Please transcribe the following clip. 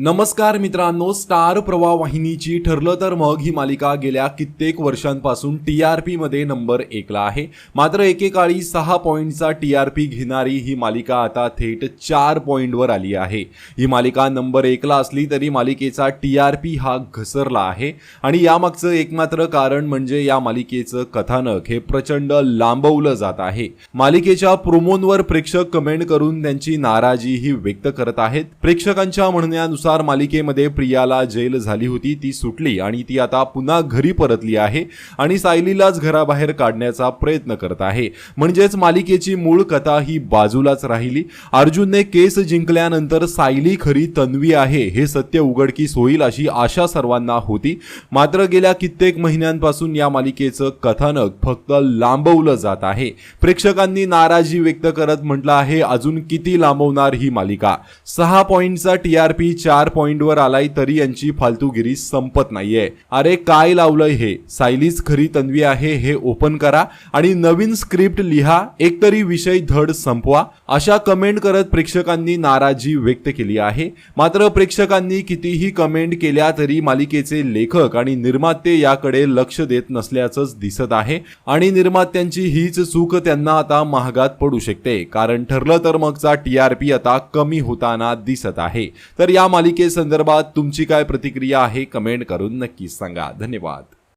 नमस्कार मित्रांनो स्टार प्रवाह वाहिनीची ठरलं तर मग ही मालिका गेल्या कित्येक वर्षांपासून टी आर पीमध्ये नंबर एकला आहे. मात्र एकेकाळी सहा पॉईंटचा टी आर पी घेणारी ही मालिका आता थेट चार पॉईंटवर आली आहे. ही मालिका नंबर एकला असली तरी मालिकेचा टी आर पी हा घसरला आहे. आणि यामागचं एकमात्र कारण म्हणजे या मालिकेचं कथानक हे प्रचंड लांबवलं जात आहे. मालिकेच्या प्रोमोंवर प्रेक्षक कमेंट करून त्यांची नाराजी ही व्यक्त करत आहेत. प्रेक्षकांच्या म्हणण्यानुसार मालिकेमध्ये प्रियाला जेल झाली होती ती सुटली आणि ती आता पुन्हा घरी परतली आहे आणि सायलीलाच घराबाहेर काढण्याचा प्रयत्न करत आहे. म्हणजेच मालिकेची मूळ कथा ही बाजूलाच राहिली. अर्जुनने केस जिंकल्यानंतर सायली खरी तन्वी आहे हे सत्य उघडकीस होईल अशी आशा सर्वांना होती. मात्र गेल्या कित्येक महिन्यांपासून या मालिकेचं कथानक फक्त लांबवलं जात आहे. प्रेक्षकांनी नाराजी व्यक्त करत म्हटलं आहे अजून किती लांबवणार ही मालिका? सहा पॉईंटचा टी आर पी चार चार पॉईंटवर आलाय तरी यांची फालतूगिरी संपत नाहीये. अरे काय लावलंय हे? सायलीच खरी तन्वी आहे हे ओपन करा आणि नवीन स्क्रिप्ट लिहा एकतरी विषय धड संपवा. अशा कमेंट करत प्रेक्षकांनी नाराजी व्यक्त केली आहे. मात्र प्रेक्षकांनी कितीही कमेंट केल्या तरी मालिकेचे लेखक आणि निर्माते याकडे लक्ष देत नसल्याचंच दिसत आहे. आणि निर्मात्यांची हीच चूक त्यांना आता महागात पडू शकते. कारण ठरलं तर मगचा टीआरपी आता कमी होताना दिसत आहे. तर या मालिकेसंदर्भात तुमची काय प्रतिक्रिया आहे कमेंट करून नक्कीच सांगा. धन्यवाद.